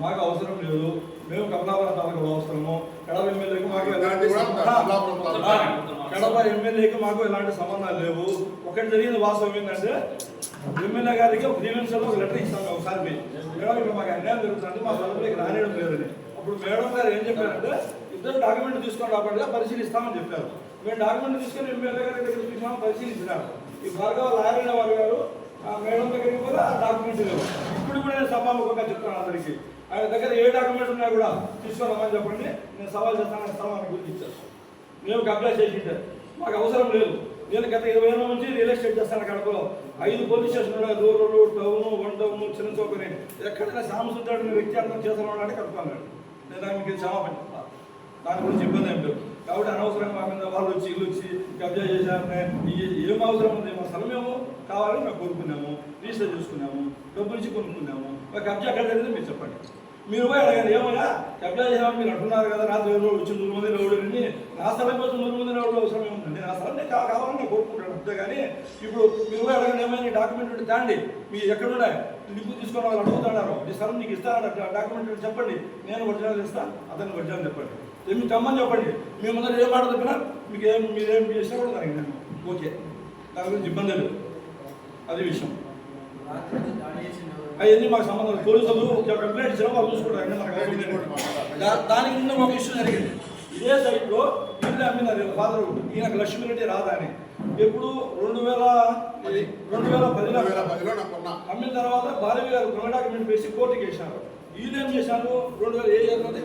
మాకు అవసరం లేదు. మేము కమలాపురం తాలూకు అవసరము. కడప ఎమ్మెల్యేకి మాకు ఎలాంటి కడప ఎమ్మెల్యేకి మాకు ఎలాంటి సంబంధాలు లేవు. ఒకటి జరిగిన వాస్తవం ఏంటంటే ఎమ్మెల్యే గారికి గ్రీవెన్స్లో ఒక లెటర్ ఇస్తాం ఒకసారి. మేడం ఇక్కడ మాకు అన్యాయం జరుగుతుంది మా తలపులకి రానియడం లేదని. అప్పుడు మేడం గారు ఏం చెప్పారంటే ఇద్దరు డాక్యుమెంట్ తీసుకొని రాబడిగా పరిశీలిస్తామని చెప్పారు. మేము డాక్యుమెంట్ తీసుకొని ఎమ్మెల్యే గారి దగ్గర చూసాము పరిశీలించినారు ఈ భార్గవ లాయర్ వారు గారు ఆ మేడం దగ్గరికి కూడా ఆ డాక్యుమెంట్ లేవు. ఇప్పుడు కూడా నేను సభాముఖంగా చెప్తాను అందరికీ. ఆయన దగ్గర ఏ డాక్యుమెంట్ ఉన్నా కూడా తీసుకురామని చెప్పండి. నేను సవాల్ చేస్తాను స్థలం గురించి ఇచ్చాను మేము అప్లై చేసింటే మాకు అవసరం లేదు. నేను గత ఇరవై ఏళ్ళ నుంచి రియల్ ఎస్టేట్ చేస్తాను కడపలో ఐదు పోలీస్ స్టేషన్ ఉన్నాయి. రూరల్ టౌన్ వన్ టౌన్ చిన్న చౌకని. ఎక్కడైనా సామసుద్దాడిని వ్యక్తి అర్థం చేస్తున్నాడు అంటే కడుపుకున్నాడు నేను దానికి మీకు క్షమాపణ దాని గురించి ఇబ్బంది ఏం లేదు. కాబట్టి అనవసరంగా మా మీద వాళ్ళు వచ్చి ఇల్లు వచ్చి కబ్జా చేశారనే ఏం అవసరం ఉంది? మా స్థలం మేము కావాలని మేము కోరుకున్నాము. రిజిస్టర్ చేసుకున్నాము. డబ్బులు ఇచ్చి కొనుక్కున్నాము. మా కబ్జా ఎక్కడ జరిగింది మీరు చెప్పండి. మీరు పోయి అడగండి ఏమన్నా కబ్జా చేసామని మీరు అంటున్నారు కదా రాత్రి రోజులు వచ్చి నూరు మంది రౌడీ అని నా స్థలం కోసం నూరు మంది రౌడీ అవసరం ఏముందండి నా స్థలం నేను కావాలని నేను కోరుకుంటాను అంతే కానీ ఇప్పుడు మీరు పోయి అడగండి ఏమైనా డాక్యుమెంట్ ఉంటే తాండి మీ ఎక్కడ ఉన్నాయి? నిప్పు తీసుకొని వాళ్ళు అడుగుతున్నారు. మీ స్థలం నీకు ఇస్తాను డాక్యుమెంట్ చెప్పండి. నేను ఒరిజినల్ ఇస్తాను అతను ఒరిజినల్ చెప్పండి. మీకు తమ్మని చెప్పండి. మీ ముందర ఏం మాట చెప్పినా మీకు ఏం మీరేం చేసినా కూడా దానికి ఓకే. దాని గురించి ఇబ్బంది లేదు. అది విషయం. అవన్నీ మాకు సంబంధం. పోలీసులు ఒక కంప్లైంట్ ఇచ్చిన వాళ్ళు చూసుకుంటారు. దానికి ముందు ఒక ఇష్యూ జరిగింది. ఇదే సైట్లో ఇల్లు అమ్మినారు ఫాదర్ ఈయనకు లక్ష్మీరెడ్డి రాదా అని. ఎప్పుడు రెండు వేల రెండు వేల పదిలో. అమ్మిన తర్వాత భారవి గారు కొన డాక్యుమెంట్ వేసి కోర్టుకి వేసినారు. వీళ్ళు ఏం చేశారు? రెండు వేల ఏ ఇయర్లోనే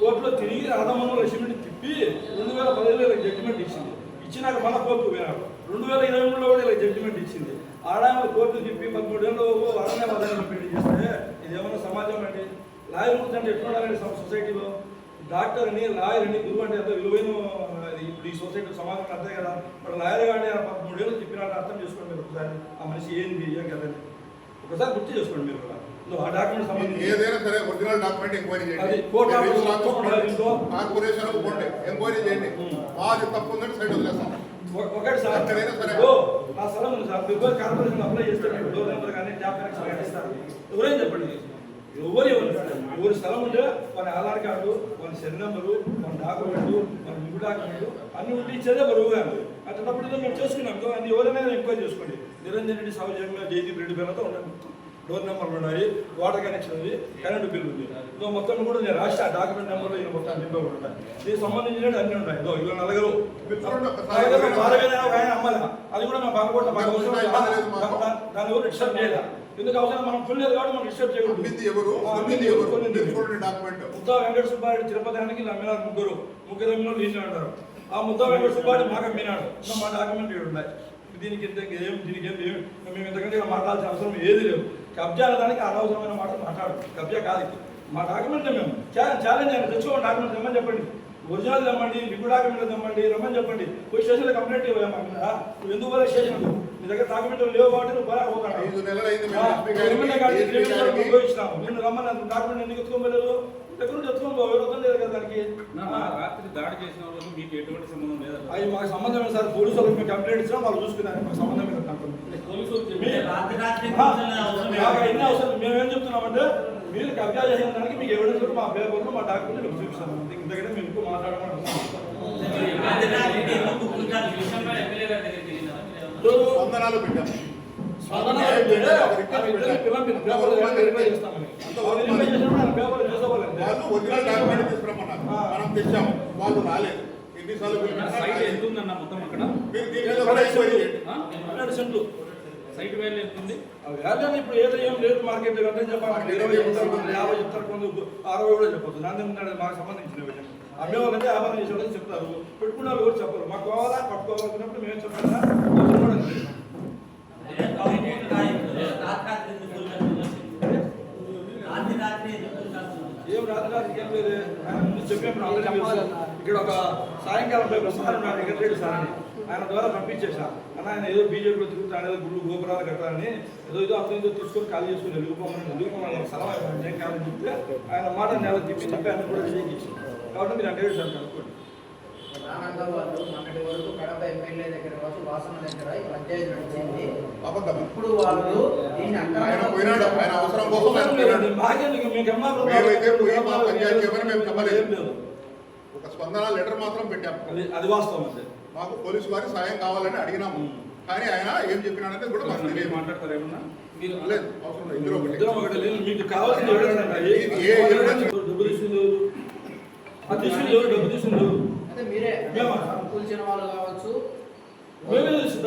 కోర్టులో తిరిగి రాధమన్న లక్ష్మిని తిప్పి రెండు వేల పదిహేను జడ్జిమెంట్ ఇచ్చింది. ఇచ్చినాక మన కోర్టు పోయినారు. రెండు వేల ఇరవై మూడులో కూడా ఇలా జడ్జిమెంట్ ఇచ్చింది. ఆడామ కోర్టు తిప్పి పదమూడేళ్ళు అరణ్య వదలని పెళ్ళి చేస్తే ఇది ఏమన్నా సమాజం అండి లాయర్ అంటే ఎట్లా ఉండాలండి సొసైటీలో డాక్టర్ అని లాయర్ అని గురువు అంటే ఎంతో విలువైన ఇప్పుడు ఈ సొసైటీ సమాజం అంతే కదా. మరి లాయర్ కానీ పదమూడేళ్ళు చెప్పినట్టు అర్థం చేసుకోండి మీరు ఒకసారి. ఆ మనిషి ఏంది ఏం కదండి ఒకసారి గుర్తు చేసుకోండి మీరు కూడా. ఆ డాక్యుమెంట్ సంబంధించి. ఏదైనా సరే ఒరిజినల్ డాక్యుమెంట్ ఎంక్వైరీ చేయండి. Court corporation enquiry. మాది తప్పు ఉందని సైడ్ వదిలేస్తాం. ఒకటి సార్. నా స్థలం ఉంది సార్. పోయి కార్పొరేషన్ అప్లై చేస్తే మీకు డోర్ నెంబర్ కానీ ట్యాప్ కనెక్షన్ కానీ ఇస్తారు. ఎవరైనా చెప్పండి? ఎవరు ఎవరు ఎవరి స్థలం ఉంటే మన ఆధార్ కార్డు మన సెల్ నెంబరు మన డాక్యుమెంట్ మన ఇంటి డాక్యుమెంట్ అన్ని ఉంటే ఇచ్చేదే బరువు గారు. అట్లాంటప్పుడు మేము చేసుకున్నాం. అన్ని ఎవరైనా ఎంక్వైరీ చేసుకోండి. నిరంజన్ రెడ్డి సౌజన్యంగా జయదీప్ రెడ్డి పేరుతో ఉండండి. డోర్ నెంబర్లు ఉన్నాయి వాటర్ కనెక్షన్ ఉంది కరెంటు బిల్లు ఉంది. ఇదో మొత్తం కూడా నేను ఆ డాక్యుమెంట్ నెంబర్లో ఇది మొత్తం నింపే ఉంటాయి. దీనికి సంబంధించిన అన్ని ఉంటాయి. ఇదో ఇదో నలుగురు. ఆయన అమ్మాలి? అది కూడా మేము బాగుపడ్డ బాగా అవసరం లేదు. ఇబ్బంది లేదు మాకు. దా- దాన్ని ఎవరు డిస్టర్బ్ చేయాలి ఎందుకు అవసరం? మనం కొనలేదు కాబట్టి మనం డిస్టర్బ్ చేయకూడదు. డాక్యుమెంట్ ముద్దా వెంకట సుబ్బారెడ్డి తిరుపతి ఆయనకి ఇలా అమ్మినారు ముగ్గురు. ముగ్గురు అమ్మిన లీజు అంటారు ఆ ముద్దా వెంకట సుబ్బారెడ్డి మాకు అమ్మినాడు. మా డాక్యుమెంట్ ఇక్కడ ఉన్నాయి. దీనికి ఇంత ఏం దీనికి ఏం మేము ఇంతకంటే మాట్లాడాల్సిన అవసరం ఏది లేదు. కబ్జా అనడానికి అనవసరమైన మాట మాట్లాడు. కబ్జా కాదు. మా డాక్యుమెంట్ మేము. ఛాలెంజ్ అని తెచ్చుకోండి డాక్యుమెంట్ తెమ్మని చెప్పండి. ఒరిజినల్ తెమ్మండి లిక్విడ్ డాక్యుమెంట్ తెమ్మండి రమ్మని చెప్పండి. పోయి స్టేషన్లో కంప్లైంట్ ఇవ్వమా నువ్వు ఎందుకు పోలే స్టేషన్ నీ దగ్గర డాక్యుమెంట్ లేవు కాబట్టి నువ్వు పోరా పోతాడు. నిన్ను రమ్మని డాక్యుమెంట్ ఎందుకు ఎత్తుకోలేదు ఎత్తుకొని వద్దని లేదు కదా దానికి? రాత్రి దాడి చేసిన రోజు మీకు ఎటువంటి సంబంధం లేదా అవి మాకు సంబంధం లేదు సార్. పోలీసు వాళ్ళకి మేము కంప్లైంట్ ఇచ్చినా వాళ్ళు చూసుకున్నారు. మాకు సంబంధం లేదు ఎన్ని అవసరం? మేమేం చెప్తున్నామంటే మీరు కబ్జా చేసిన దానికి మీకు ఎవిడెన్స్ మా పేపర్లో మా డాక్యుమెంట్ మీకు చూపిస్తాను. ఇంతకంటే మేము ఎక్కువ వందనాలు పెట్టాం. వాళ్ళు ఒరిజినల్ డాక్యుమెంట్ తీసుకురమ్మన్నారు. మనం తెచ్చాము వాళ్ళు రాలేదు ఎన్నిసార్లు సైట్. ఎంత ఉందన్న మొత్తం అక్కడ మీరు దీని మీద కూడా ఎంక్వైరీ చేయండి ఆ? పన్నెండు సెంట్లు సైట్ వాల్యూ ఎంత ఉంది అవి వాల్యూ ఇప్పుడు ఏదో ఏం లేదు మార్కెట్ అంటే చెప్పాలి ఇరవై చెప్తారు కొందరు యాభై చెప్తారు కొందరు అరవై కూడా చెప్పొచ్చు దాని మీద మాకు సంబంధించిన విషయం అమ్మేవాళ్ళంటే వ్యాపారం చేసేవాళ్ళని చెప్తారు పెట్టుకున్న వాళ్ళు కూడా చెప్పరు మాకు కావాలా పట్టుకోవాలనుకున్నప్పుడు మేము చెప్పాలా అవసరం కూడా లేదు. రాత్రి రాత్రి ఎందుకు కూర్చొని రాత్రి రాత్రి ఎందుకు కూర్చొని ఏం రాత్రి రాత్రికి ఏం లేదు. ఆయన ముందు చెప్పినప్పుడు అందరికీ తెలుసు. ఇక్కడ ఒక సాయంకాలం పోయి ప్రసాదం ఉన్నాడు వెంకటరెడ్డి సార్ అని. ఆయన ద్వారా పంపించేసా. అన్న ఆయన ఏదో బీజేపీలో తిరుగుతాడు ఏదో గుళ్ళు గోపురాలు కట్టాలని ఏదో ఏదో అంత ఏదో తీసుకొని ఖాళీ చేసుకుని వెళ్ళిపోమని వెళ్ళిపోమని సలహా ఇవ్వండి ఏం కాదని చెప్తే ఆయన మాట నెల తిప్పి చెప్పి ఆయన కూడా చేయించి కాబట్టి మీరు అంటే సార్ కనుక్కోండి ప్రధానంగా వాళ్ళు మొన్నటి వరకు కడప ఎమ్మెల్యే దగ్గర కావచ్చు వాసన దగ్గర ఈ పంచాయతీ నడిచింది. అబద్ధం. ఇప్పుడు వాళ్ళు దీన్ని ఆయన అక్రమంగా పోయినాడు. ఆయన అవసరం కోసం ఆయన పోయినాడు. మాకెందుకు మీకు ఎంఆర్ఓ మేమైతే పోయి మా పంచాయతీ చేయమని మేము చెప్పలేదు. ఏం లేదు. ఒక స్పందన లెటర్ మాత్రం పెట్టాము. అది అది వాస్తవం అంతే. మాకు పోలీసు వారి సాయం కావాలని అడిగినాము. కానీ ఆయన ఏం చెప్పినాడంటే కూడా మాకు మీరు తెలియదు. మాట్లాడతారు ఏమన్నా? మీరు లేదు. అవసరం లేదు. ఇందులో ఒకటి. ఇద్దరం ఒకటి. లేదు మీకు కావాల్సిన. ఏ? డబ్బు తీసుకుంది? డబ్బు తీసుకుంది ఎవరు? అయితే మీరే మేమా? కూల్చిన వాళ్ళు కావచ్చు. మేమే తెలుసు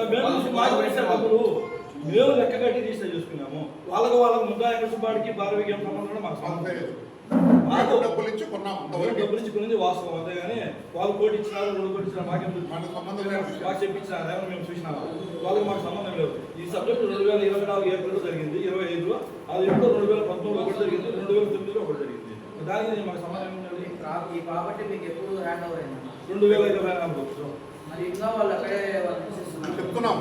మేము లెక్క కట్టి రిజిస్టర్ చేసుకున్నాము. వాళ్ళకి వాళ్ళకి ముద్దా సుబ్బాడికి భారవికి ఏం సంబంధం కూడా మాకు మాకు డబ్బులు ఇచ్చి కొన్నాం ఎవరు అంతవరకు డబ్బులు ఇచ్చుకునేది వాస్తవం అంతేగాని వాళ్ళు కోటి ఇచ్చినారు రెండు కోటి ఇచ్చినారు మాకేం? మనకు సంబంధం లేదు. మాకు చెప్పించినారు ఏమో మేము చూసినాము వాళ్ళకి మాకు సంబంధం లేదు. ఈ సబ్జెక్ట్ రెండు వేల ఇరవై నాలుగు ఏప్రిల్లో జరిగింది ఇరవై ఐదులో. అది ఎప్పుడో రెండు వేల పంతొమ్మిదిలో ఒకటి జరిగింది రెండు వేల తొమ్మిదిలో ఒకటి జరిగింది. దానికి మాకు సంబంధం ఈ ప్రాపర్టీ మీకు ఎప్పుడు హ్యాండ్ ఓవర్ అయింది? రెండు వేల ఇరవై నాలుగు. చెప్తున్నాం.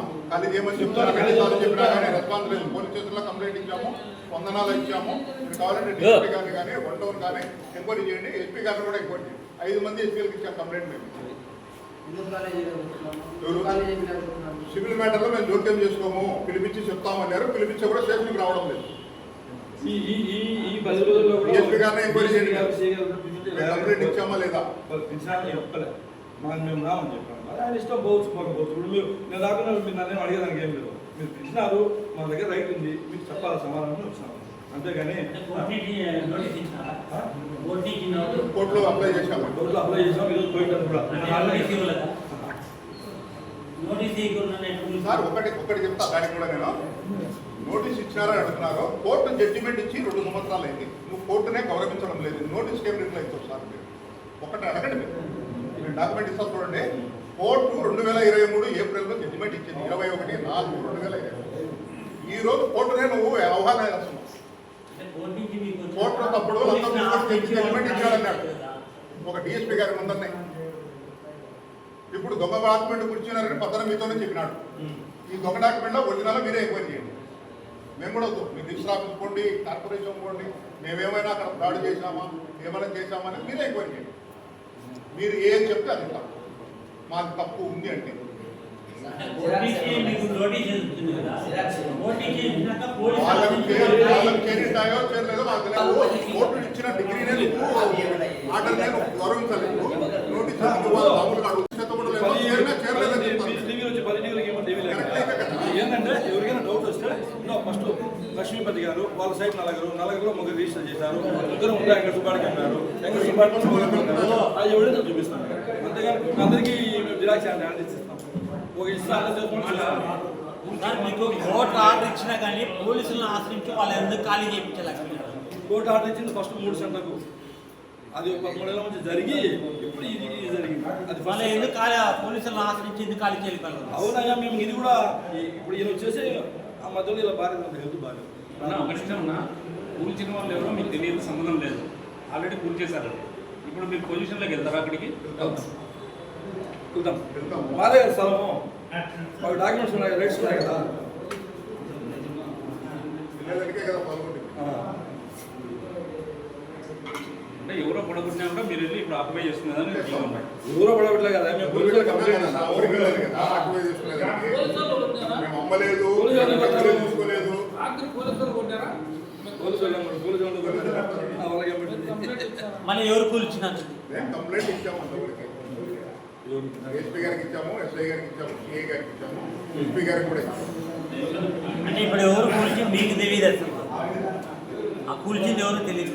కానీ సార్లు చెప్పినా కానీ రెస్పాన్స్ లేదు. పోలీస్ స్టేషన్లో కంప్లైంట్ ఇచ్చాము. వందనాలు ఇచ్చాము. మీరు కావాలంటే డిఎస్పీ గారిని కానీ వన్ టౌన్ కానీ ఎంక్వైరీ చేయండి. ఎస్పీ గారిని కూడా ఎంక్వైరీ చేయండి. ఐదు మంది ఇచ్చాం కంప్లైంట్ మేము. సివిల్ మ్యాటర్లో మేము జోక్యం చేసుకోము. పిలిపించి చెప్తామన్నారు పిలిపించి కూడా స్టేషన్కి రావడం లేదు. ఈ ఈ ఈ ఈ పది రోజుల్లో కూడా DSP గారిని ఎంక్వైరీ చేయండి. కంప్లైంట్ ఇచ్చామా లేదా? వాళ్ళు పిలిచినా చెప్పలే. మాకు మేము రామని చెప్పాము మరి ఆయన ఇష్టం పోవచ్చు పోకపోవచ్చు ఇప్పుడు మీరు నేను రాకుండా మీరు నన్ను అడిగేదానికి ఏం లేదు. మీరు పిలిచినారు మా దగ్గర రైట్ ఉంది మీకు చెప్పాలి సమాధానం వచ్చినాము అంతేగాని కోర్టులో అప్లై చేశాము? కోర్టులో అప్లై చేసాం ఈరోజు పోయిటారు కూడా. సార్ ఒకటి ఒకటి చెప్తా దానికి కూడా నేను. నోటీస్ ఇచ్చినారని అడుగుతున్నారు కోర్టు జడ్జిమెంట్ ఇచ్చి రెండు సంవత్సరాలు అయింది. నువ్వు కోర్టునే గౌరవించడం లేదు. నోటీస్ ఏం రిప్లై ఇస్తావు సార్ మీరు? ఒకటి అడగండి మీరు. డాక్యుమెంట్ ఇస్తారు చూడండి. కోర్టు రెండు వేల ఇరవై మూడు ఏప్రిల్లో జడ్జిమెంట్ ఇచ్చింది. ఇరవై ఒకటి నాలుగు రెండు వేల ఇరవై ఈ రోజు కోర్టునే నువ్వు అవగాహన చేస్తున్నావు. కోర్టు తప్పుడు జడ్జిమెంట్ ఇచ్చాడన్నాడు. ఒక డిఎస్పీ గారి ముందరనే. ఇప్పుడు దొంగ డాక్యుమెంట్ కూర్చున్నారని పక్కన మీతోనే చెప్పినాడు. ఈ దొంగ డాక్యుమెంట్లో ఒరిజినల్ మీరే ఎంక్వైరీ చేయండి. మేము కూడా వద్దు. మీరు రిజిస్టర్ ఆఫీస్ పోండి కార్పొరేషన్ పోండి. మేమేమైనా అక్కడ ఫ్రాడ్ చేశామా ఏమైనా చేశామా అని మీరే ఎంక్వైరీ చేయండి. మీరు ఏం చెప్తే అది తప్పు. మాది తప్పు ఉంది అంటే. మీకు వాళ్ళకి చేరలేదో మాకు తెలియదు. కోర్టు ఇచ్చిన డిగ్రీనే నువ్వు ఆర్డర్నే నువ్వు గౌరవించలేదు నోటీస్ ఇచ్చింది వాళ్ళు మామూలుగా అడుగు చేత కూడా లేదు చేరినా చేరలేదని చెప్తాను డిగ్రీ వచ్చి పది డిగ్రీలకి ఏమో డిగ్రీ లేదు ఏంటంటే ఎవరికైనా డౌట్ వస్తే ఫస్ట్ లక్ష్మీపతి గారు వాళ్ళ సైడ్ నలుగురు నలుగురు ముగ్గురు రిజిస్టర్ చేశారు. ముగ్గురు ముందు వెంకట సుబ్బాడికి అన్నారు వెంకట సుబ్బాడి అది ఎవరైనా చూపిస్తాను. అంతేగాని అందరికీ జిరాక్స్ హ్యాండ్ ఇచ్చిస్తాం. ఒక ఇస్తా మీకు కోర్టు ఆర్డర్ ఇచ్చినా కానీ పోలీసులను ఆశ్రయించి వాళ్ళు ఎందుకు ఖాళీ చేయించాలి కోర్టు ఆర్డర్ ఇచ్చింది ఫస్ట్ మూడు సెంటర్కు అది ఒక పదమూడేళ్ళ నుంచి జరిగి ఇప్పుడు ఇది జరిగింది. అది వాళ్ళు ఫస్ట్ ఎందుకు ఖాళీ పోలీసులను ఆశ్రయించి ఎందుకు ఖాళీ చేయగలరు అవునయ్యా మేము ఇది కూడా ఇప్పుడు ఈయన వచ్చేసి ఆ మధ్యలో ఇలా భార్య హెల్త్ భార్య? అన్న ఒక నిమిషం అన్న. కూల్చిన వాళ్ళు ఎవరో మీకు తెలియదు సంబంధం లేదు. ఆల్రెడీ కూల్ చేశారు. ఇప్పుడు మీరు పొజిషన్లోకి వెళ్తారా అక్కడికి? వెళ్తాం. కదా స్థలము. మాకు డాక్యుమెంట్స్ ఉన్నాయి రైట్స్ ఉన్నాయి కదా. అంటే ఎవరో పడగొట్టినా కూడా మీరు వెళ్ళి ఇప్పుడు ఆక్యుపై చేస్తున్నదని ఎవరో పడవట్లే కదా మేము పోలీసులు కంప్లైంట్ ఇస్తాము. మేము అమ్మలేదు మళ్ళీ ఎవరు కూల్చినారు మేము కంప్లైంట్ ఇచ్చాము అంతవరకు ఎస్పీ గారికి ఇచ్చాము ఎస్ఐ గారికి ఇచ్చాము సిఐ గారికి ఇచ్చాము ఎస్పీ గారికి కూడా ఇచ్చాము. అంటే ఇప్పుడు ఎవరు కూల్చి మీకు తెలియదు అసలు. ఆ కూల్చింది ఎవరు తెలియదు